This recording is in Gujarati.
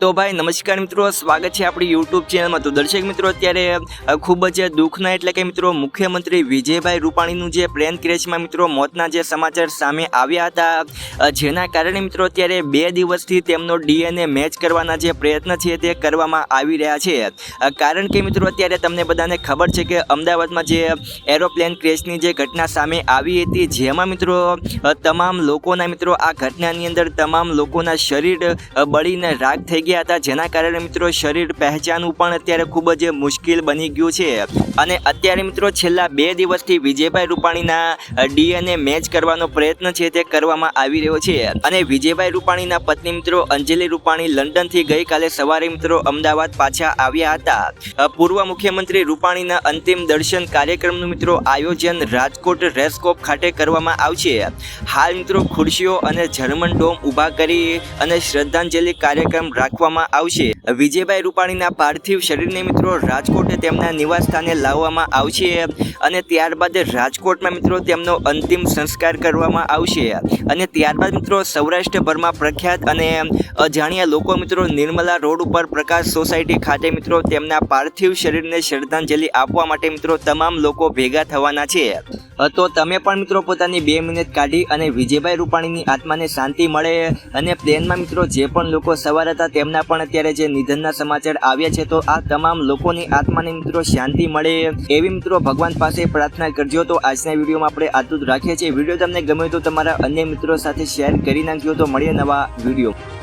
તો ભાઈ, નમસ્કાર મિત્રો, સ્વાગત છે આપણી યુટ્યુબ ચેનલમાં તો દર્શક મિત્રો, અત્યારે ખૂબ જ દુઃખના એટલે કે મિત્રો, મુખ્યમંત્રી વિજયભાઈ રૂપાણીનું જે પ્લેન ક્રેશમાં મિત્રો, મોતના જે સમાચાર સામે આવ્યા હતા જેના કારણે મિત્રો, અત્યારે બે દિવસથી તેમનો ડીએનએ મેચ કરવાના જે પ્રયત્ન છે તે કરવામાં આવી રહ્યા છે. કારણ કે મિત્રો, અત્યારે તમને બધાને ખબર છે કે અમદાવાદમાં જે એરોપ્લેન ક્રેશની જે ઘટના સામે આવી હતી, જેમાં મિત્રો તમામ લોકોના મિત્રો, આ ઘટનાની અંદર તમામ લોકોના શરીર બળીને રાગ થઈ ગયા હતા. જેના કારણે મિત્રો શરીર પહેચાનવું પણ અત્યારે ખૂબ જ મુશ્કેલ બની ગયું છે. અને અત્યારે મિત્રો છેલ્લા બે દિવસથી વિજયભાઈ રૂપાણીના ડીએનએ મેચ કરવાનો પ્રયત્ન છે તે કરવામાં આવી રહ્યો છે. અને વિજયભાઈ રૂપાણીના પત્ની મિત્રો અંજલિ રૂપાણી લંડનથી ગઈકાલે સવારે મિત્રો અમદાવાદ પાછા આવ્યા હતા. પૂર્વ મુખ્યમંત્રી રૂપાણીના અંતિમ દર્શન કાર્યક્રમનું મિત્રો આયોજન રાજકોટ રેસકોપ ખાતે કરવામાં આવશે. હાલ મિત્રો ખુરશીઓ અને જર્મન ડોમ ઊભા કરી અને શ્રદ્ધાંજલિ કાર્યક્રમ રાખવામાં આવશે. વિજયભાઈ રૂપાણીના પાર્થિવ શરીરને મિત્રો રાજકોટ તેમના નિવાસ સ્થાને લાવવામાં આવશે અને ત્યારબાદ રાજકોટમાં મિત્રો તેમનો અંતિમ સંસ્કાર કરવામાં આવશે. અને ત્યારબાદ મિત્રો સૌરાષ્ટ્રભરમાં પ્રખ્યાત અને અજાણ્યા લોકો મિત્રો નિર્મલા રોડ ઉપર પ્રકાશ સોસાયટી ખાતે મિત્રો તેમના પાર્થિવ શરીરને શ્રદ્ધાંજલિ આપવા માટે મિત્રો તમામ લોકો ભેગા થવાના છે. તો તમે પણ મિત્રો પોતાની બે મિનિટ કાઢી અને વિજયભાઈ રૂપાણીની આત્માને શાંતિ મળે અને પ્લેનમાં મિત્રો જે પણ લોકો સવાર હતા તેમના પણ અત્યારે જે નિધનના સમાચાર આવ્યા છે, તો આ તમામ લોકોની આત્માને મિત્રો શાંતિ મળે એવી મિત્રો ભગવાન પાસે પ્રાર્થના કરજો. તો આજના વિડીયોમાં આપણે આટલું જ રાખીએ છીએ. વીડિયો તમને ગમે તો તમારા અન્ય મિત્રો સાથે શેર કરી નાખજો. તો મળીએ નવા વીડિયો.